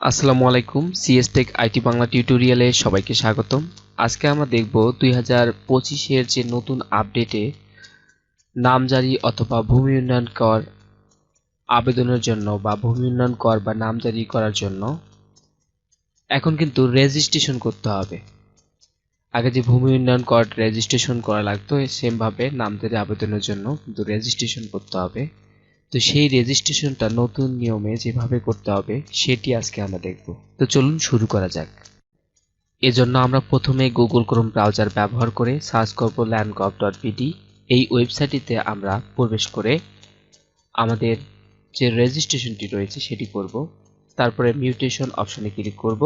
আসসালামু আলাইকুম CS take IT Bangla টিউটোরিয়ালে সবাইকে স্বাগতম। আজকে আমরা দেখব দুই হাজার পঁচিশের যে নতুন আপডেটে নামজারি অথবা ভূমি উন্নয়ন কর আবেদনের জন্য বা ভূমি উন্নয়ন কর বা নামজারি করার জন্য এখন কিন্তু রেজিস্ট্রেশন করতে হবে। আগে যে ভূমি উন্নয়ন কর রেজিস্ট্রেশন করা লাগতো, সেমভাবে নামজারি আবেদনের জন্য কিন্তু রেজিস্ট্রেশন করতে হবে। তো সেই রেজিস্ট্রেশনটা নতুন নিয়মে যেভাবে করতে হবে, সেটি আজকে আমরা দেখব। তো চলুন শুরু করা যাক। এজন্য আমরা প্রথমে গুগল ক্রোম ব্রাউজার ব্যবহার করে সার্চ করব ল্যান্ডগভ ডট বিডি এই ওয়েবসাইটটিতে আমরা প্রবেশ করে আমাদের যে রেজিস্ট্রেশনটি রয়েছে, সেটি করব। তারপরে মিউটেশন অপশনে ক্লিক করব।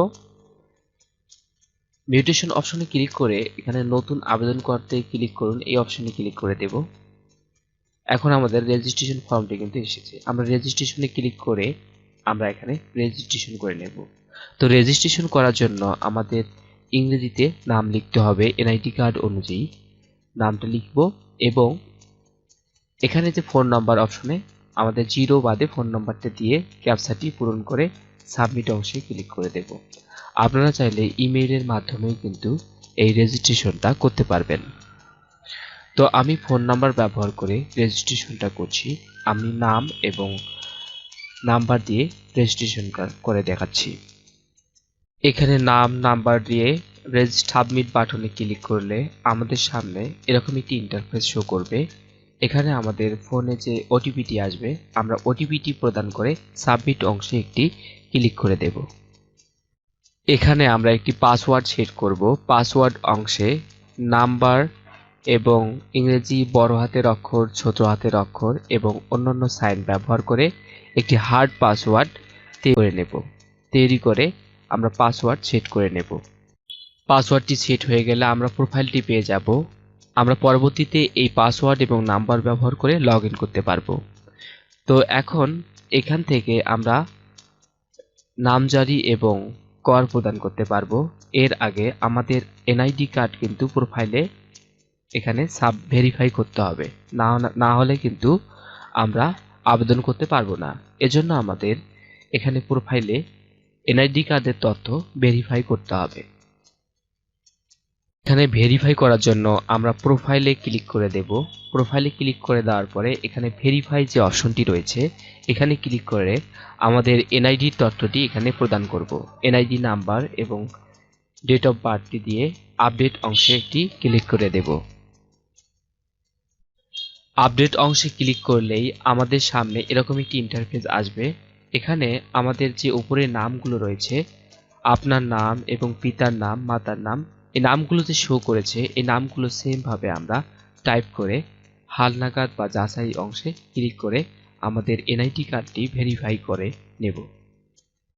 মিউটেশন অপশনে ক্লিক করে এখানে নতুন আবেদন করতে ক্লিক করুন, এই অপশনে ক্লিক করে দেব। এখন আমাদের রেজিস্ট্রেশন ফর্মটি কিন্তু এসেছে। আমরা রেজিস্ট্রেশনে ক্লিক করে আমরা এখানে রেজিস্ট্রেশন করে নেব। তো রেজিস্ট্রেশন করার জন্য আমাদের ইংরেজিতে নাম লিখতে হবে এনআইডি কার্ড অনুযায়ী নামটা লিখব এবং এখানে যে ফোন নাম্বার অপশনে আমাদের জিরো বাদে ফোন নাম্বারটা দিয়ে ক্যাপসাটি পূরণ করে সাবমিট অংশে ক্লিক করে দেব। আপনারা চাইলে ইমেইলের মাধ্যমেও কিন্তু এই রেজিস্ট্রেশনটা করতে পারবেন। তো আমি ফোন নাম্বার ব্যবহার করে রেজিস্ট্রেশনটা করছি। আমি নাম এবং নাম্বার দিয়ে রেজিস্ট্রেশন করে দেখাচ্ছি। এখানে নাম, নাম্বার দিয়ে সাবমিট বাটনে ক্লিক করলে আমাদের সামনে এরকম একটি ইন্টারফেস শো করবে। এখানে আমাদের ফোনে যে ওটিপিটি আসবে, আমরা ওটিপিটি প্রদান করে সাবমিট অংশে একটি ক্লিক করে দেব। এখানে আমরা একটি পাসওয়ার্ড সেট করব। পাসওয়ার্ড অংশে নাম্বার এবং ইংরেজি বড় হাতের অক্ষর, ছোট হাতের অক্ষর এবং অন্যান্য সাইন ব্যবহার করে একটি হার্ড পাসওয়ার্ড তৈরি করে নেব। তৈরি করে আমরা পাসওয়ার্ড সেট করে নেব। পাসওয়ার্ডটি সেট হয়ে গেলে আমরা প্রোফাইলটি পেয়ে যাব। আমরা পরবর্তীতে এই পাসওয়ার্ড এবং নাম্বার ব্যবহার করে লগ করতে পারব। তো এখন এখান থেকে আমরা নামজারি এবং কর প্রদান করতে পারব। এর আগে আমাদের এনআইডি কার্ড কিন্তু প্রোফাইলে এখানে সাব ভেরিফাই করতে হবে। না না হলে কিন্তু আমরা আবেদন করতে পারব না। এজন্য আমাদের এখানে প্রোফাইলে এনআইডি কার্ডের তথ্য ভেরিফাই করতে হবে। এখানে ভেরিফাই করার জন্য আমরা প্রোফাইলে ক্লিক করে দেব। প্রোফাইলে ক্লিক করে দেওয়ার পরে এখানে ভেরিফাই যে অপশনটি রয়েছে, এখানে ক্লিক করে আমাদের এনআইডি তথ্যটি এখানে প্রদান করব। এনআইডি নাম্বার এবং ডেট অফ বার্থটি দিয়ে আপডেট অংশে একটি ক্লিক করে দেব। আপডেট অংশে ক্লিক করলেই আমাদের সামনে এরকম একটি ইন্টারফেস আসবে। এখানে আমাদের যে উপরে নামগুলো রয়েছে, আপনার নাম এবং পিতার নাম, মাতার নাম, এই নামগুলো যে শো করেছে। এই নামগুলো সেমভাবে আমরা টাইপ করে হালনাগাদ বা যাচাই অংশে ক্লিক করে আমাদের এনআইডি কার্ডটি ভেরিফাই করে নেব।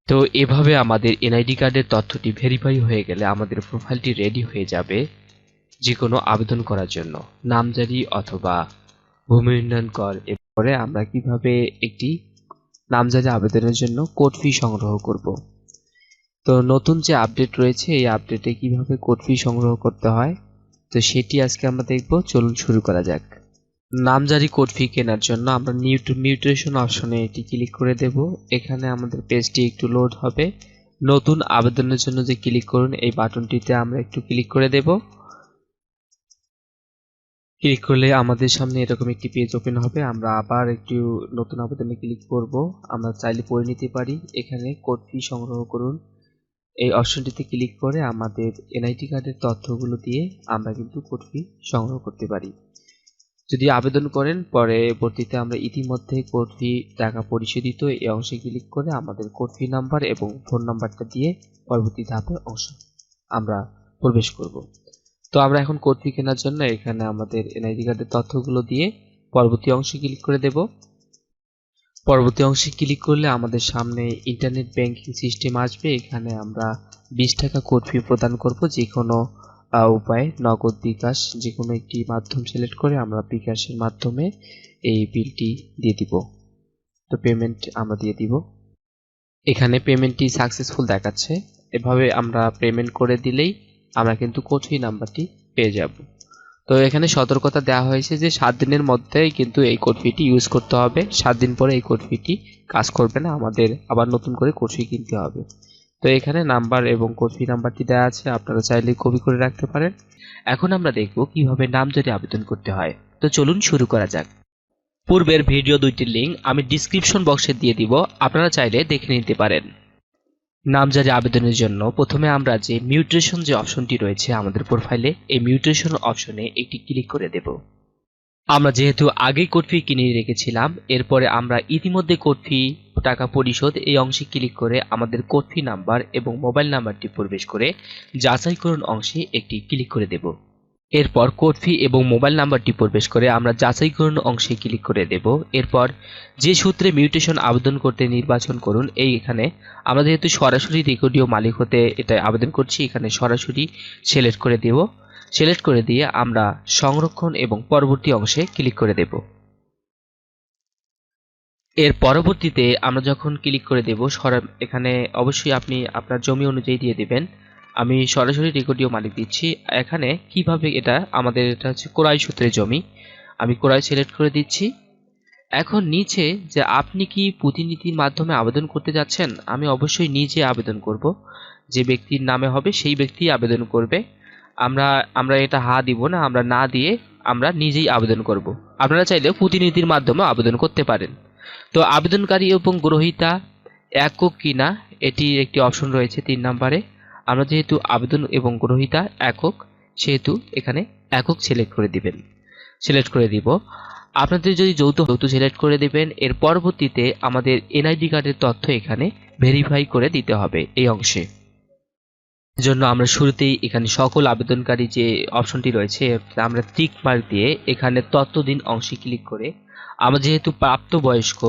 তো এভাবে আমাদের এনআইডি কার্ডের তথ্যটি ভেরিফাই হয়ে গেলে আমাদের প্রোফাইলটি রেডি হয়ে যাবে যে কোনো আবেদন করার জন্য। নামজারি অথবা ভূমি উন্নয়ন কর। এরপরে আমরা কীভাবে একটি নামজারি আবেদনের জন্য কোড ফি সংগ্রহ করব। তো নতুন যে আপডেট রয়েছে, এই আপডেটে কীভাবে কোড ফি সংগ্রহ করতে হয়, তো সেটি আজকে আমরা দেখব। চলুন শুরু করা যাক। নামজারি কোড ফি কেনার জন্য আমরা মিউটেশন অপশনে এটি ক্লিক করে দেব। এখানে আমাদের পেজটি একটু লোড হবে। নতুন আবেদনের জন্য যে ক্লিক করুন, এই বাটনটিতে আমরা একটু ক্লিক করে দেব। ক্লিক করলে আমাদের সামনে এরকম একটি পেজ ওপেন হবে। আমরা আবার একটু নতুন আবেদনে ক্লিক করব। আমরা চাইলে পড়ে নিতে পারি। এখানে কোড ফি সংগ্রহ করুন। এই অপশনটিতে ক্লিক করে আমাদের এনআইডি কার্ডের তথ্যগুলো দিয়ে আমরা কিন্তু কোড ফি সংগ্রহ করতে পারি। যদি আবেদন করেন, পরবর্তীতে আমরা ইতিমধ্যে কোড ফি টাকা পরিশোধিত এই অংশে ক্লিক করে আমাদের কোড ফি নাম্বার এবং ফোন নাম্বারটা দিয়ে পরবর্তী ধাপে অংশ আমরা প্রবেশ করব। তো আমরা এখন কোড ফি কেনার জন্য এখানে আমাদের এনআইডি কার্ডের তথ্যগুলো দিয়ে পরবর্তী অংশে ক্লিক করে দেব। পরবর্তী অংশে ক্লিক করলে আমাদের সামনে ইন্টারনেট ব্যাংকিং সিস্টেম আসবে। এখানে আমরা বিশ টাকা কোড ফি প্রদান করব। যে কোনো উপায়ে নগদ বিকাশ যে কোনো একটি মাধ্যম সিলেক্ট করে আমরা বিকাশের মাধ্যমে এই বিলটি দিয়ে দিব। তো পেমেন্ট আমরা দিয়ে দিব। এখানে পেমেন্টটি সাকসেসফুল দেখাচ্ছে। এভাবে আমরা পেমেন্ট করে দিলেই আমরা কিন্তু কোড নাম্বারটি পেয়ে যাব। তো এখানে সতর্কতা দেওয়া হয়েছে যে সাত দিনের মধ্যেই কিন্তু এই কোড ফিটি ইউজ করতে হবে। সাত দিন পরে এই কোড ফিটি কাজ করবে না, আমাদের আবার নতুন করে কোড কিনতে হবে। তো এখানে নাম্বার এবং কোড ফি নাম্বারটি দেওয়া আছে, আপনারা চাইলে কপি করে রাখতে পারেন। এখন আমরা দেখব কীভাবে নামজারি আবেদন করতে হয়। তো চলুন শুরু করা যাক। পূর্বের ভিডিও দুইটির লিঙ্ক আমি ডিসক্রিপশন বক্সে দিয়ে দিব, আপনারা চাইলে দেখে নিতে পারেন। নামজারি আবেদনের জন্য প্রথমে আমরা যে মিউট্রেশন যে অপশনটি রয়েছে আমাদের প্রোফাইলে এই মিউট্রেশন অপশনে একটি ক্লিক করে দেব। আমরা যেহেতু আগেই কোড ফি কিনে রেখেছিলাম, এরপরে আমরা ইতিমধ্যে কোড ফি টাকা পরিশোধ এই অংশে ক্লিক করে আমাদের কোড ফি নাম্বার এবং মোবাইল নাম্বারটি প্রবেশ করে যাচাইকরণ অংশে একটি ক্লিক করে দেব। এরপর কোড ফি এবং মোবাইল নাম্বারটি প্রবেশ করে আমরা যাচাইকরণ অংশে ক্লিক করে দেব। এরপর যে সূত্রে মিউটেশন আবেদন করতে নির্বাচন করুন, এই এখানে আমরা যেহেতু সরাসরি রেকর্ডীয় মালিক হতে এটা আবেদন করছি, এখানে সরাসরি সিলেক্ট করে দেব। সিলেক্ট করে দিয়ে আমরা সংরক্ষণ এবং পরবর্তী অংশে ক্লিক করে দেব। এর পরবর্তীতে আমরা যখন ক্লিক করে দেব, সরা এখানে অবশ্যই আপনি আপনার জমি অনুযায়ী দিয়ে দেবেন। আমি সরাসরি রেকর্ডীয় মালিক দিচ্ছি। এখানে কীভাবে এটা আমাদের এটা হচ্ছে কোরাই সূত্রে জমি। আমি কোরাই সিলেক্ট করে দিচ্ছি। এখন নিচে যে আপনি কি প্রতিনিধির মাধ্যমে আবেদন করতে যাচ্ছেন, আমি অবশ্যই নিজে আবেদন করব। যে ব্যক্তির নামে হবে সেই ব্যক্তি আবেদন করবে। আমরা আমরা এটা হা দিব না, আমরা না দিয়ে আমরা নিজেই আবেদন করব। আপনারা চাইলে প্রতিনিধির মাধ্যমে আবেদন করতে পারেন। তো আবেদনকারী এবং গ্রহীতা একক কিনা এটি একটি অপশন রয়েছে তিন নম্বরে। আমরা যেহেতু আবেদন এবং গ্রহীতা একক, সেহেতু এখানে একক সিলেক্ট করে দিবেন। সিলেক্ট করে দিব। আপনাদের যদি যৌথ যৌথ সিলেক্ট করে দেবেন, এর পরবর্তীতে আমাদের এনআইডি কার্ডের তথ্য এখানে ভেরিফাই করে দিতে হবে এই অংশে। জন্য আমরা শুরুতেই এখানে সকল আবেদনকারী যে অপশনটি রয়েছে, আমরা টিক মার্ক দিয়ে এখানে তথ্য দিন অংশে ক্লিক করে আমরা যেহেতু প্রাপ্তবয়স্ক,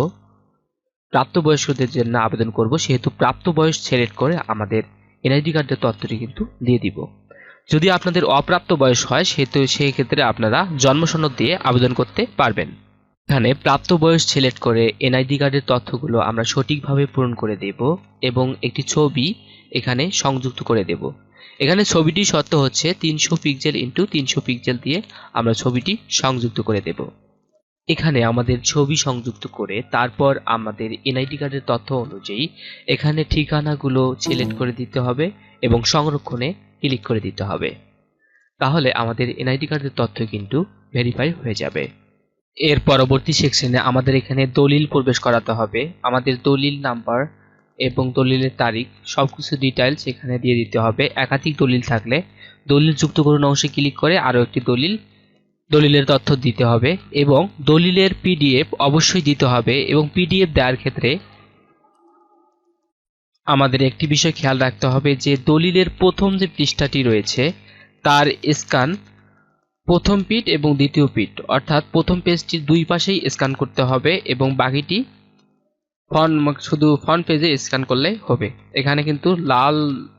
প্রাপ্তবয়স্কদের জন্য আবেদন করব, সেহেতু প্রাপ্তবয়স সিলেক্ট করে আমাদের এনআইডি কার্ডের তথ্যটি কিন্তু দিয়ে দিব। যদি আপনাদের অপ্রাপ্ত বয়স হয় সেহেতু সেই ক্ষেত্রে আপনারা জন্মসনদ দিয়ে আবেদন করতে পারবেন। এখানে প্রাপ্ত বয়স সিলেক্ট করে এনআইডি কার্ডের তথ্যগুলো আমরা সঠিকভাবে পূরণ করে দেব এবং একটি ছবি এখানে সংযুক্ত করে দেব। এখানে ছবিটি সত্য হচ্ছে তিনশো পিক্সেল ইন্টু তিনশো পিক্সেল দিয়ে আমরা ছবিটি সংযুক্ত করে দেব। এখানে আমাদের ছবি সংযুক্ত করে তারপর আমাদের এনআইডি কার্ডের তথ্য অনুযায়ী এখানে ঠিকানাগুলো সিলেক্ট করে দিতে হবে এবং সংরক্ষণে ক্লিক করে দিতে হবে। তাহলে আমাদের এনআইডি কার্ডের তথ্য কিন্তু ভেরিফাই হয়ে যাবে। এর পরবর্তী সেকশনে আমাদের এখানে দলিল প্রবেশ করাতে হবে। আমাদের দলিল নাম্বার এবং দলিলের তারিখ সব কিছু ডিটেলস এখানে দিয়ে দিতে হবে। একাধিক দলিল থাকলে দলিল যুক্ত করুন অংশে ক্লিক করে আরও একটি দলিল দলিলের তথ্য দিতে হবে এবং দলিলের পিডিএফ অবশ্যই দিতে হবে এবং পিডিএফ দেওয়ার ক্ষেত্রে আমাদের একটি বিষয় খেয়াল রাখতে হবে যে দলিলের প্রথম যে পৃষ্ঠাটি রয়েছে, তার স্ক্যান প্রথম পিট এবং দ্বিতীয় পিট অর্থাৎ প্রথম পেজটির দুই পাশেই স্ক্যান করতে হবে এবং বাকিটি ফ্রন্ট শুধু ফ্রন্ট পেজে স্ক্যান করলে হবে। এখানে কিন্তু লাল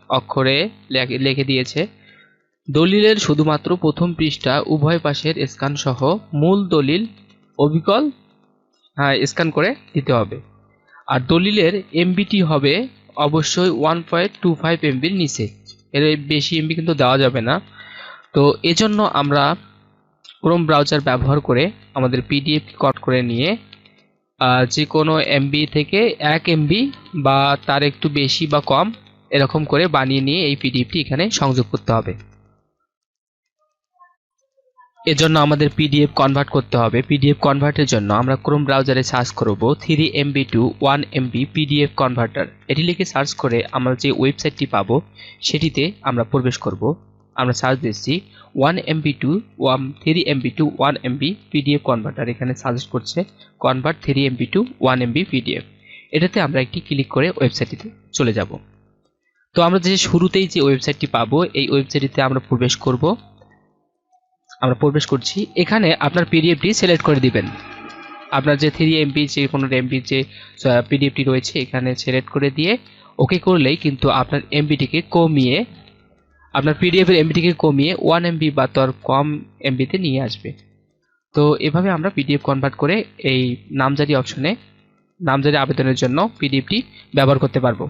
অক্ষরে লেখে দিয়েছে দলিলের শুধুমাত্র প্রথম পৃষ্ঠা উভয় পাশের স্ক্যান সহ মূল দলিল অবিকল? হ্যাঁ স্ক্যান করে দিতে হবে। আর দলিলের এমবিটি হবে অবশ্যই ওয়ান পয়েন্ট টু ফাইভ এমবির নিচে। এর বেশি এমবি কিন্তু দেওয়া যাবে না। তো এজন্য আমরা ক্রোম ব্রাউজার ব্যবহার করে আমাদের পিডিএফ কট করে নিয়ে যে কোনো এমবি থেকে এক এমবি বা তার একটু বেশি বা কম এরকম করে বানিয়ে নিয়ে এই পিডিএফটি এখানে সংযোগ করতে হবে। এজন্য আমাদের পিডিএফ কনভার্ট করতে হবে। পিডিএফ কনভার্টের জন্য আমরা ক্রোম ব্রাউজারে সার্চ করব three MB to one MB PDF converter এটি লিখে সার্চ করে আমরা যে ওয়েবসাইটটি পাবো, সেটিতে আমরা প্রবেশ করব। আমরা সার্চ দিচ্ছি one MB to one three MB to one MB PDF converter এখানে সাজেস্ট করছে convert three MB to one MB PDF এটাতে আমরা একটি ক্লিক করে ওয়েবসাইটটিতে চলে যাব। তো আমরা যে শুরুতেই যে ওয়েবসাইটটি পাবো, এই ওয়েবসাইটটিতে আমরা প্রবেশ করব। আমরা প্রবেশ করছি। এখানে আপনার পিডিএফটি সিলেক্ট করে দিবেন। আপনার যে থ্রি এমপি যে কোনো এমবি যে পিডিএফটি রয়েছে, এখানে সিলেক্ট করে দিয়ে ওকে করলেই কিন্তু আপনার এমবিটিকে কমিয়ে, আপনার পিডিএফ এর এমবিটিকে কমিয়ে ওয়ান এমবি বা তার কম এমবিতে নিয়ে আসবে। তো এভাবে আমরা পিডিএফ কনভার্ট করে এই নামজারি অপশনে নামজারি আবেদনের জন্য পিডিএফটি ব্যবহার করতে পারব।